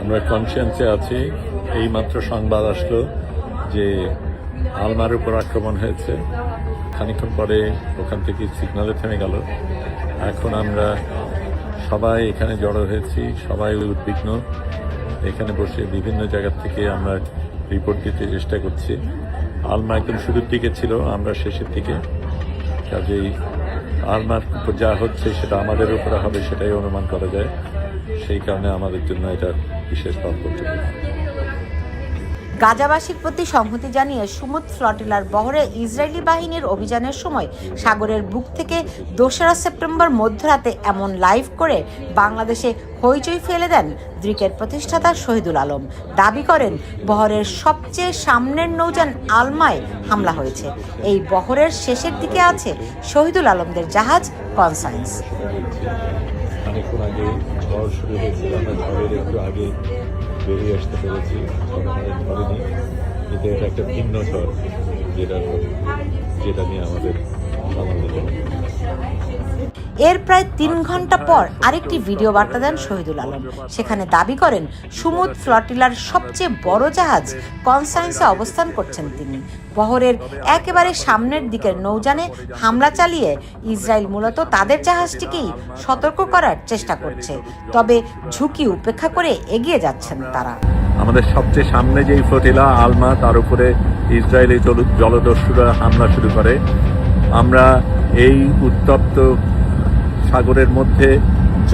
আমরা কনসিয়েন্সে আছি। এইমাত্র সংবাদ আসলো যে আলমার উপর আক্রমণ হয়েছে। খানিক্ষণ পরে ওখান থেকে সিগনালে থেমে গেল। এখন আমরা সবাই এখানে জড়ো হয়েছি, সবাই উদ্বিগ্ন। এখানে বসে বিভিন্ন জায়গা থেকে আমরা রিপোর্ট দিতে চেষ্টা করছি। আলমা একদম শুরুর দিকে ছিল, আমরা শেষের দিকে। কাজেই আলমার উপর যা হচ্ছে সেটা আমাদের উপরে হবে সেটাই অনুমান করা যায়। সেই কারণে আমাদের জন্য এটা বিশেষ তাৎপর্য গাজাবাসীর প্রতি সংহতি জানিয়ে সুমুদ ফ্লটিলার বহরে ইসরায়েলি বাহিনীর অভিযানের সময় সাগরের বুক থেকে দোসরা সেপ্টেম্বর মধ্যরাতে এমন লাইভ করে বাংলাদেশে হইচই ফেলে দেন দ্রিকের প্রতিষ্ঠাতা শহীদুল আলম। দাবি করেন বহরের সবচেয়ে সামনের নৌযান আলমায় হামলা হয়েছে। এই বহরের শেষের দিকে আছে শহীদুল আলমদের জাহাজ আগে ঝড় শুরু হয়েছিল আমরা ঝড়ের একটু আগে বেরিয়ে আসতে পেরেছি ধরেনি কিন্তু এটা একটা ভিন্ন ঝড় যেটা যেটা নিয়ে আমাদের সামান্য এর প্রায় তিন ঘণ্টা পর আরেকটি ভিডিও বার্তা দেন শহীদুল আলম। সেখানে দাবি করেন, সুমুদ ফ্লটিলার সবচেয়ে বড় জাহাজ কনসায়েন্সে অবস্থান করছেন তিনি। বহরের একেবারে সামনের দিকের নৌযানে হামলা চালিয়ে ইসরায়েল মূলত তাদের জাহাজটিকেই সতর্ক করার চেষ্টা করছে। তবে ঝুঁকি উপেক্ষা করে এগিয়ে যাচ্ছেন তারা। আমাদের সবচেয়ে সামনে যেই ফ্লোটিলা, আলমা, তার উপরে ইসরায়েলি জলদস্যুরা হামলা শুরু করে। আমরা এই উত্তপ্ত সাগরের মধ্যে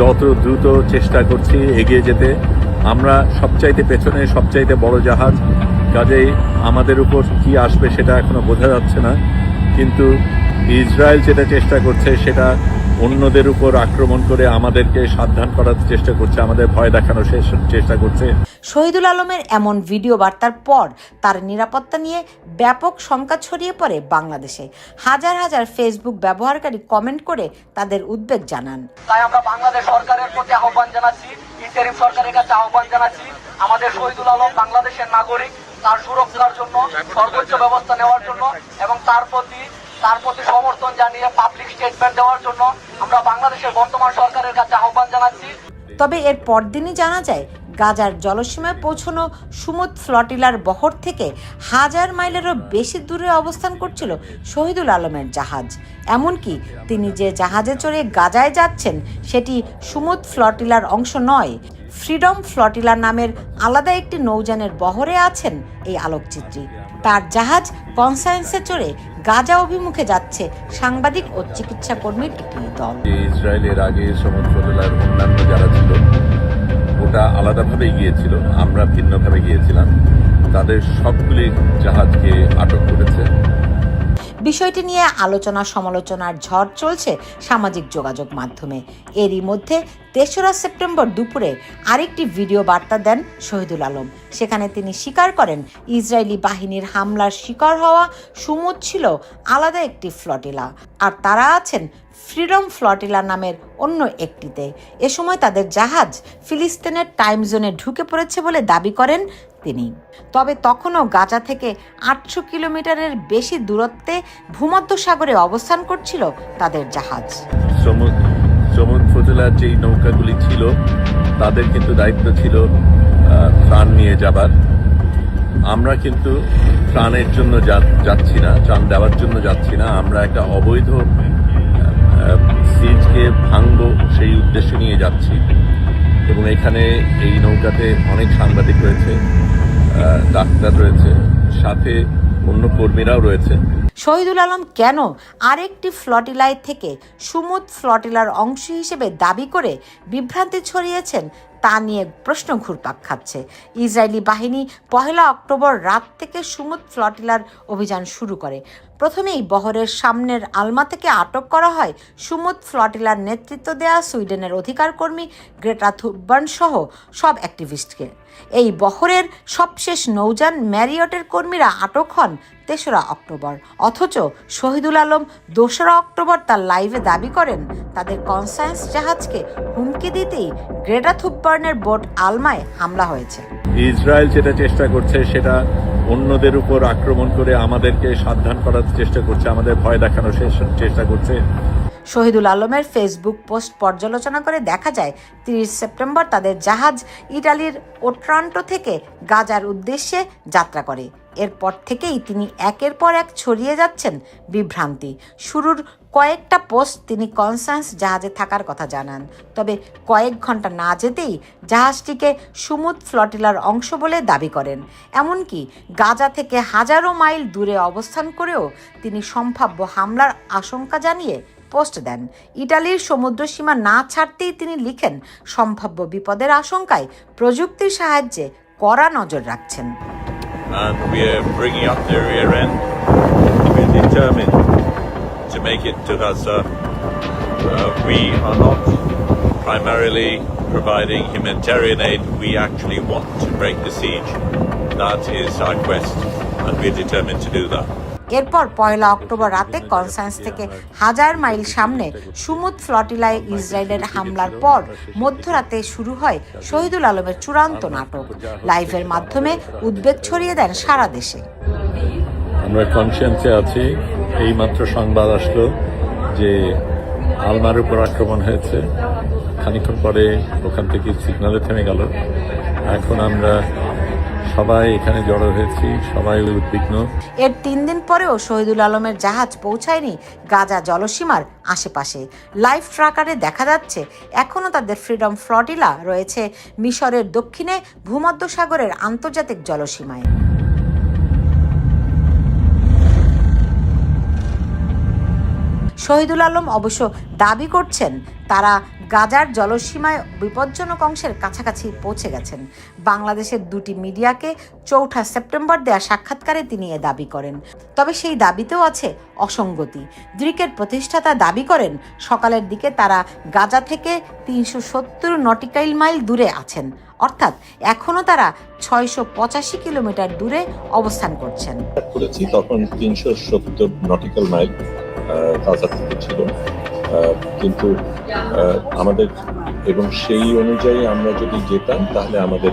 যত দ্রুত চেষ্টা করছি এগিয়ে যেতে, আমরা সবচাইতে পেছনে, সবচাইতে বড় জাহাজ, কাজেই আমাদের উপর কি আসবে সেটা এখনও বোঝা যাচ্ছে না। কিন্তু ইসরায়েল যেটা চেষ্টা করছে, সেটা অন্যদের উপর আক্রমণ করে আমাদেরকে সাবধান করার চেষ্টা করছে, আমাদের ভয় দেখানোর চেষ্টা করছে। শহীদুল আলমের এমন ভিডিও বার্তার পর তার নিরাপত্তা নিয়ে ব্যাপক শঙ্কা ছড়িয়ে পড়ে বাংলাদেশে। হাজার হাজার ফেসবুক ব্যবহারকারী কমেন্ট করে তাদের উদ্বেগ জানান। তাই আমরা বাংলাদেশ সরকারের প্রতি আহ্বান জানাচ্ছি ইন্টারিম সরকারের কাছে আহ্বান জানাচ্ছি আমাদের শহীদুল আলম বাংলাদেশের নাগরিক তার সুরক্ষার জন্য সর্বোচ্চ ব্যবস্থা নেওয়ার জন্য এবং তার প্রতি তার প্রতি সমর্থন জানিয়ে পাবলিক স্টেটমেন্ট দেওয়ার জন্য আমরা বাংলাদেশের বর্তমান সরকারের কাছে আহ্বান জানাচ্ছি। তবে এর পরদিনই জানা যায় গাজার জলসীমায় পৌঁছানো সুমুদ ফ্লটিলার বহর থেকে হাজার মাইলেরও বেশি দূরে অবস্থান করছিল শহীদুল আলমের জাহাজ। এমনকি তিনি যে জাহাজে চড়ে গাজায় যাচ্ছেন, সেটি সুমুদ ফ্লটিলার অংশ নয়। ফ্রিডম ফ্লটিলা নামের আলাদা একটি নৌযানের বহরে আছেন এই আলোকচিত্রী। তার জাহাজ কনসায়েন্সে চড়ে গাজা অভিমুখে যাচ্ছে সাংবাদিক ও চিকিৎসা কর্মীর একটি দল। ইসরায়েলের আগে সমুদ্র অন্যান্য যারা ছিল ওটা আলাদাভাবে গিয়েছিল আমরা ভিন্নভাবে গিয়েছিলাম। তাদের সবগুলি জাহাজকে আটক করেছে। বিষয়টি নিয়ে আলোচনা সমালোচনার ঝড় চলছে সামাজিক যোগাযোগ মাধ্যমে। এরই মধ্যে তেসরা সেপ্টেম্বর দুপুরে আরেকটি ভিডিও বার্তা দেন শহীদুল আলম। সেখানে তিনি স্বীকার করেন, ইসরায়েলি বাহিনীর হামলার শিকার হওয়া সুমুদ ছিল আলাদা একটি ফ্লটিলা। আর তারা আছেন ফ্রিডম ফ্লটিলা নামের অন্য একটিতে। এ সময় তাদের জাহাজ ফিলিস্তিনের টাইম জোনে ঢুকে পড়েছে বলে দাবি করেন তিনি। তবে তখনও গাজা থেকে আটশো কিলোমিটারের বেশি দূরত্বে ভূমধ্য সাগরে অবস্থান করছিল তাদের জাহাজ। সমুদ্র সমুদ্র জেলার যেই নৌকাগুলি ছিল, তাদের কিন্তু দায়িত্ব ছিল ত্রাণ নিয়ে যাবার। আমরা কিন্তু ত্রাণের জন্য যাচ্ছি না, ত্রাণ দেওয়ার জন্য যাচ্ছি না। আমরা একটা অবৈধ সিজকে ভাঙবো সেই উদ্দেশ্য নিয়ে যাচ্ছি। এবং এখানে এই নৌকাতে অনেক সাংবাদিক রয়েছে ডাক্তার রয়েছে, সাথে অন্য কর্মীরাও রয়েছে। শহীদুল আলম কেন আরেকটি ফ্লটিলায় থেকে সুমুদ ফ্লটিলার অংশ হিসেবে দাবি করে বিভ্রান্তি ছড়িয়েছেন তা নিয়ে প্রশ্ন ঘুরপাক খাচ্ছে। ইসরায়েলি বাহিনী পহেলা অক্টোবর রাত থেকে সুমুদ ফ্লটিলার অভিযান শুরু করে। প্রথমেই বহরের সামনের আলমা থেকে আটক করা হয় সুমুদ ফ্লটিলার নেতৃত্ব দেয়া সুইডেনের অধিকার কর্মী গ্রেটা থুববার্ন সহ সব অ্যাক্টিভিস্টকে। এই বহরের সবশেষ নৌযান ম্যারিয়টের কর্মীরা আটক হন তেসরা অক্টোবর। অথচ শহীদুল আলম দোসরা অক্টোবর তার লাইভে দাবি করেন, তাদের কনসায়েন্স জাহাজকে হুমকি দিতেই গ্রেটা থুববার্নের বোট আলমায় হামলা হয়েছে। ইসরায়েল যেটা চেষ্টা করছে সেটা অন্যদের উপর আক্রমণ করে আমাদেরকে সাবধান করার চেষ্টা করছে, আমাদের ভয় দেখানোর চেষ্টা করছে। শহীদুল আলমের ফেসবুক পোস্ট পর্যালোচনা করে দেখা যায়, তিরিশ সেপ্টেম্বর তাদের জাহাজ ইটালির ওট্রান্টো থেকে গাজার উদ্দেশ্যে যাত্রা করে। এরপর থেকেই তিনি একের পর এক ছড়িয়ে যাচ্ছেন বিভ্রান্তি। শুরুর কয়েকটা পোস্ট তিনি কনসান্স জাহাজে থাকার কথা জানান। তবে কয়েক ঘণ্টা না যেতেই জাহাজটিকে সুমুদ ফ্লটিলার অংশ বলে দাবি করেন। এমনকি গাজা থেকে হাজারো মাইল দূরে অবস্থান করেও তিনি সম্ভাব্য হামলার আশঙ্কা জানিয়ে পোস্ট দেন। ইটালির সমুদ্র সীমা না ছাড়তেই তিনি লিখেন, সম্ভাব্য বিপদের আশঙ্কায় প্রযুক্তির সাহায্যে কড়া নজর রাখছেন। And we're bringing up the rear end. We're determined. Make it to Gaza. Uh, we are not primarily providing humanitarian aid. We actually want to break the siege. That is our quest, and we're determined to do that. এরপর পয়লা October রাতে conscience থেকে হাজার mile সামনে Sumud ফ্লটিলায় ইসরায়েলের হামলার পর মধ্যরাতে শুরু হয় শহীদুল আলমের চূড়ান্ত নাটক লাইভের মাধ্যমে উদ্বেগ ছড়িয়ে দেন সারা দেশে আমরা কনসিয়েন্সে আছি এই মাত্র সংবাদ আসলো যে আলমার উপর আক্রমণ হয়েছে। খানিক্ষণ পরে ওখান থেকে সিগনালে থেমে গেল। এখন আমরা সবাই এখানে জড়ো হয়েছি, সবাই উদ্বিগ্ন। এর তিন দিন পরেও শহীদুল আলমের জাহাজ পৌঁছায়নি গাজা জলসীমার আশেপাশে। লাইভ ট্রাকারে দেখা যাচ্ছে, এখনও তাদের ফ্রিডম ফ্লটিলা রয়েছে মিশরের দক্ষিণে ভূমধ্যসাগরের আন্তর্জাতিক জলসীমায়। শহীদুল আলম অবশ্য দাবি করছেন, তারা গাজার জলসীমায় বিপজ্জনক অংশের কাছাকাছি পৌঁছে গেছেন। বাংলাদেশের দুটি মিডিয়াকে চৌঠা সেপ্টেম্বর দেয়া সাক্ষাৎকারে তিনি এ দাবি করেন। তবে সেই দাবিতেও আছে অসঙ্গতি। দ্রিকের প্রতিষ্ঠাতা দাবি করেন, সকালের দিকে তারা গাজা থেকে তিনশো সত্তর নটিকাইল মাইল দূরে আছেন, অর্থাৎ এখনও তারা ছয়শো পঁচাশি কিলোমিটার দূরে অবস্থান করছেন। করেছি, তখন তিনশো সত্তর নটিক্যাল মাইল গাজা থেকে ছিল। কিন্তু আমাদের এবং সেই অনুযায়ী আমরা যদি যেতাম, তাহলে আমাদের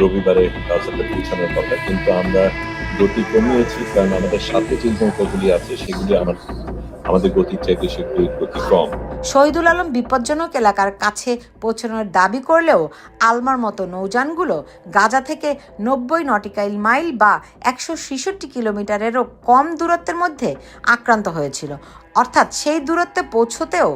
রবিবারে কালচারটা পৌঁছানোর কথা। কিন্তু আমরা গতি কমিয়েছি, কারণ আমাদের সাথে যে নৌকাগুলি আছে, সেগুলি আমার আমাদের গতির চাইতে সেগুলি গতি কম। শহীদুল আলম বিপজ্জনক এলাকার কাছে পৌঁছানোর দাবি করলেও আলমার মতো নৌযানগুলো গাজা থেকে নব্বই নটিকাইল মাইল বা একশো ছেষট্টি কিলোমিটারেরও কম দূরত্বের মধ্যে আক্রান্ত হয়েছিল। অর্থাৎ সেই দূরত্বে পৌঁছতেও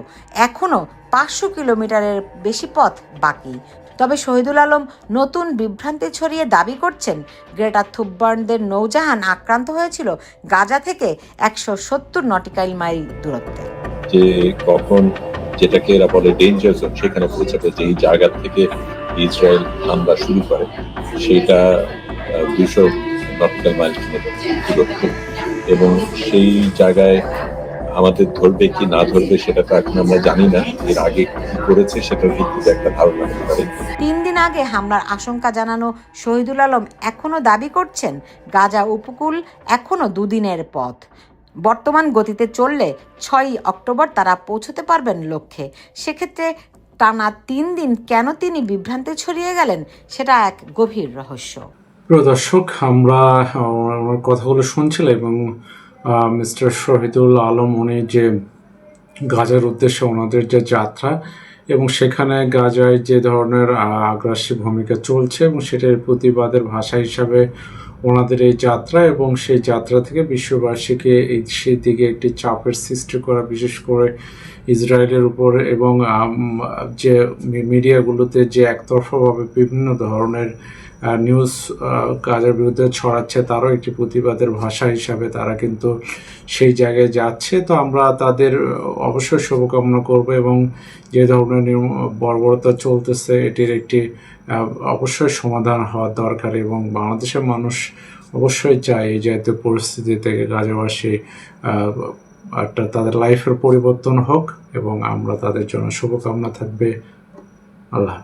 এখনও পাঁচশো কিলোমিটারের বেশি পথ বাকি। তবে শহীদুল আলম নতুন বিভ্রান্তি ছড়িয়ে দাবি করছেন, গ্রেটার থুববার্নদের নৌজাহান আক্রান্ত হয়েছিল গাজা থেকে একশো সত্তর নটিকাইল মাইল দূরত্বে। যে কখন যেটাকে এরা বলে ডেঞ্জার জোন সেখানে পৌঁছাবে যেই জায়গা থেকে ইসরায়েল হামলা শুরু করে, সেটা দুশো নটিক্যাল মাইল দূরত্ব। এবং সেই জায়গায় আমাদের ধরবে কি না ধরবে সেটা তো এখন আমরা জানি না, এর আগে কি করেছে সেটার ভিত্তিতে একটা ধারণা পারে। তিন দিন আগে হামলার আশঙ্কা জানানো শহীদুল আলম এখনও দাবি করছেন, গাজা উপকূল এখনও দুদিনের পথ। বর্তমান গতিতে চললে ছয়ই অক্টোবর তারা পৌঁছতে পারবেন লক্ষ্যে। সেক্ষেত্রে টানা তিন দিন কেন তিনি বিভ্রান্তি ছড়িয়ে গেলেন, সেটা এক গভীর রহস্য। প্রিয় দর্শক, আমরা, আমার কথাগুলো শুনছিলাম এবং মিস্টার শহীদুল আলম, উনি যে গাজার উদ্দেশ্যে ওনাদের যে যাত্রা এবং সেখানে গাজায় যে ধরনের আগ্রাসী ভূমিকা চলছে এবং সেটার প্রতিবাদের ভাষা হিসাবে ওনাদের এই যাত্রা এবং সেই যাত্রা থেকে বিশ্ববাসীকে এই সেই দিকে একটি চাপের সৃষ্টি করা, বিশেষ করে ইসরায়েলের উপর এবং যে মিডিয়াগুলোতে যে একতরফাভাবে বিভিন্ন ধরনের নিউজ কাজের বিরুদ্ধে ছড়াচ্ছে তারও একটি প্রতিবাদের ভাষা হিসাবে তারা কিন্তু সেই জায়গায় যাচ্ছে। তো আমরা তাদের অবশ্যই শুভকামনা করব এবং যে ধরনের নিয়ম- বর্বরতা চলতেছে, এটির একটি অবশ্যই সমাধান হওয়া দরকার এবং বাংলাদেশের মানুষ অবশ্যই চায় এই জাতীয় পরিস্থিতি থেকে গাজাবাসী একটা তাদের লাইফের পরিবর্তন হোক এবং আমরা তাদের জন্য শুভকামনা থাকবে। আল্লাহ